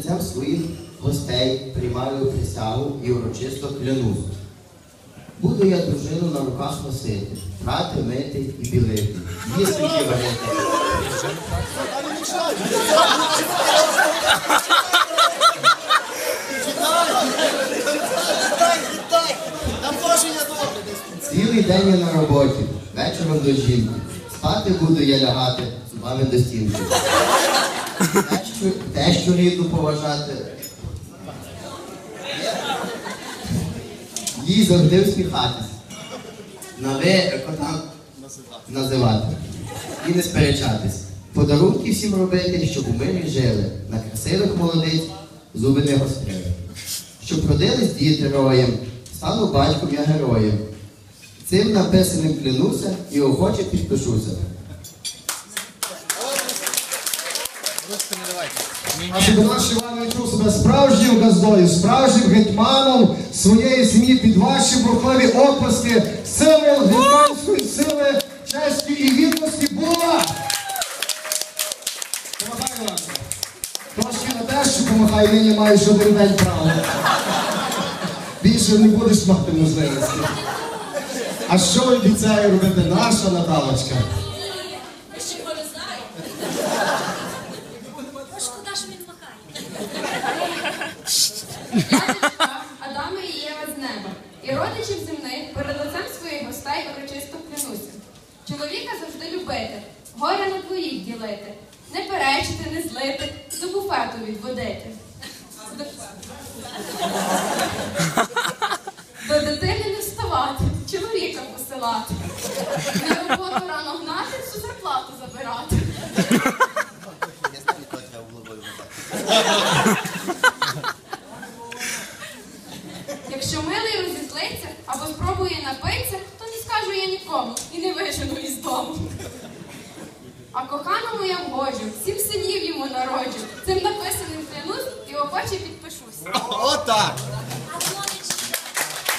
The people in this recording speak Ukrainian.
лицем своїх гостей приймаю присягу і урочисто клянусь. Буду я дружину на руках носити, прати, мити і білити. Їсти і варити. Цілий день я на роботі, вечором до жінки. Спати буду я лягати зубами до стінки. Тещу рідну поважати. Їй завжди всміхатись. На ви котам називати. І не сперечатись. Подарунки всім робити, щоб у мирі жили. На красивих молодиць зуби не гострили. Щоб родились діти роєм, стану батьком я героєм. Цим написаним клянуся і охоче підпишуся. А щоб наш Іван відчув себе справжнім газдою, справжнім гетьманом своєї сім'ї під ваші бурхливі оплески, символ гетьманської сили, честі і гідності була. Помагай, Іванко. Трошки на те, що помагай, нині маєш один день право. Більше не будеш мати можливості. А що обіцяє робити наша Наталочка? Адама і Єва з неба, і родичів земних перед лицем своїх гостей урочисто клянуся. Чоловіка завжди любити, горя на двоїх ділити, не перечити, не злити, до буфету відводити. До дитини не вставати, чоловіка посилати. На роботу рано гнати, всю зарплату забирати. Я А коханому я вгоджу, всім синів йому народжу. Цим написаним клянусь і охоче підпишусь. Отак.